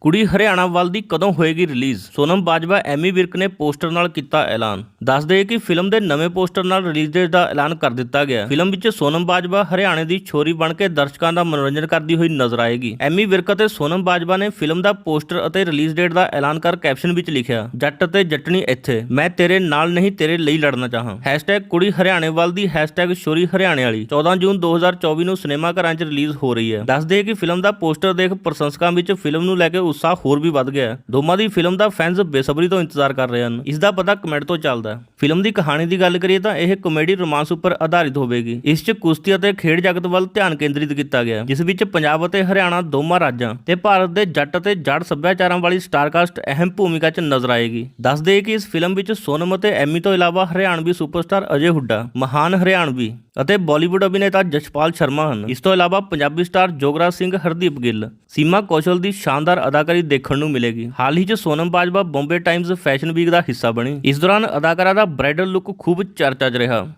ਕੁੜੀ ਹਰਿਆਣਾ ਵੱਲ ਦੀ ਕਦੋਂ ਹੋਏਗੀ ਰਿਲੀਜ਼? ਸੋਨਮ ਬਾਜਵਾ, ਐਮੀ ਵਿਰਕ ਨੇ ਪੋਸਟਰ ਨਾਲ ਕੀਤਾ ਐਲਾਨ। ਦੱਸ ਦਈਏ ਕਿ ਫਿਲਮ ਦੇ ਨਵੇਂ ਪੋਸਟਰ ਨਾਲ ਰਿਲੀਜ਼ ਡੇਟ ਦਾ ਐਲਾਨ ਕਰ ਦਿੱਤਾ ਗਿਆ। ਫਿਲਮ ਵਿੱਚ ਸੋਨਮ ਬਾਜਵਾ ਹਰਿਆਣੇ ਦੀ ਛੋਰੀ ਬਣ ਕੇ ਦਰਸ਼ਕਾਂ ਦਾ ਮਨੋਰੰਜਨ ਕਰਦੀ ਹੋਈ ਨਜ਼ਰ ਆਏਗੀ। ਐਮੀ ਵਿਰਕ ਅਤੇ ਸੋਨਮ ਬਾਜਵਾ ਨੇ ਫਿਲਮ ਦਾ ਪੋਸਟਰ ਅਤੇ ਰਿਲੀਜ਼ ਡੇਟ ਦਾ ਐਲਾਨ ਕਰ ਕੈਪਸ਼ਨ ਵਿੱਚ ਲਿਖਿਆ, ਜੱਟ ਅਤੇ ਜੱਟਣੀ ਇੱਥੇ, ਮੈਂ ਤੇਰੇ ਨਾਲ ਨਹੀਂ, ਤੇਰੇ ਲਈ ਲੜਨਾ ਚਾਹਾਂ। ਹੈਸ਼ਟੈਗ ਕੁੜੀ ਹਰਿਆਣੇ ਵੱਲ ਦੀ ਹੈਸ਼ਟੈਗ ਛੋਰੀ ਹਰਿਆਣੇ ਵਾਲੀ। 14 ਜੂਨ 2024 ਨੂੰ ਸਿਨੇਮਾ ਘਰਾਂ 'ਚ ਰਿਲੀਜ਼ ਹੋ ਰਹੀ ਹੈ। ਦੱਸ ਦਈਏ ਕਿ ਫਿਲਮ ਦਾ ਪੋਸਟਰ ਦੇਖ ਪ੍ਰਸ਼ੰਸਕਾਂ ਵਿੱਚ ਫਿਲਮ ਨੂੰ ਲੈ ਕੇ ਉਤਸ਼ਾਹ ਹੋਰ ਵੀ ਵੱਧ ਗਿਆ ਹੈ। ਦੋਵਾਂ ਦੀ ਫਿਲਮ ਦਾ ਫੈਨਸ ਬੇਸਬਰੀ ਤੋਂ ਇੰਤਜ਼ਾਰ ਕਰ ਰਹੇ ਹਨ। ਇਸ ਦਾ ਪਤਾ ਕਮੈਂਟ ਤੋਂ ਚੱਲਦਾ ਹੈ। ਫਿਲਮ ਦੀ ਕਹਾਣੀ ਦੀ ਗੱਲ ਕਰੀਏ ਤਾਂ ਇਹ ਕਾਮੇਡੀ ਰੋਮਾਂਸ ਉੱਪਰ ਆਧਾਰਿਤ ਹੋਵੇਗੀ। ਇਸ 'ਚ ਕੁਸ਼ਤੀ ਅਤੇ ਖੇਡ ਜਗਤ ਵੱਲ ਧਿਆਨ ਕੇਂਦਰਿਤ ਕੀਤਾ ਗਿਆ ਜਿਸ ਵਿੱਚ ਪੰਜਾਬ ਅਤੇ ਹਰਿਆਣਾ ਦੋਵਾਂ ਰਾਜਾਂ ਤੇ ਭਾਰਤ ਦੇ ਜੱਟ ਅਤੇ ਜੜ ਸੱਭਿਆਚਾਰਾਂ ਵਾਲੀ ਸਟਾਰਕਾਸਟ ਅਹਿਮ ਭੂਮਿਕਾ 'ਚ ਨਜ਼ਰ ਆਏਗੀ। ਦੱਸ ਦੇਈਏ ਕਿ ਇਸ ਫਿਲਮ ਵਿੱਚ ਸੋਨਮ ਅਤੇ ਐਮੀ ਤੋਂ ਇਲਾਵਾ ਹਰਿਆਣਵੀ ਸੁਪਰਸਟਾਰ ਅਜੇ ਹੁੱਡਾ, ਮਹਾਨ ਹਰਿਆਣਵੀ ਅਤੇ ਬਾਲੀਵੁੱਡ ਅਭਿਨੇਤਾ ਜਸ਼ਪਾਲ ਸ਼ਰਮਾ ਹਨ। ਇਸ ਤੋਂ ਇਲਾਵਾ ਪੰਜਾਬੀ ਸਟਾਰ ਜੋਗਰਾਜ ਸਿੰਘ ਹਰਦੀਪ ਗਿੱਲ, ਸੀਮਾ ਕੌਸ਼ਲ ਦੀ ਸ਼ਾਨਦਾਰ ਅਦਾਕਾਰੀ ਦੇਖਣ ਨੂੰ ਮਿਲੇਗੀ। ਹਾਲ ਹੀ 'ਚ Sonam Bajwa Bombay times fashion week ਦਾ ਹਿੱਸਾ ਬਣੀ। ਇਸ ਦੌਰਾਨ ਅਦਾਕਾਰਾ ਦਾ ਬ੍ਰਾਈਡਲ ਲੁੱਕ ਖੂਬ ਚਰਚਾ 'ਚ ਰਿਹਾ।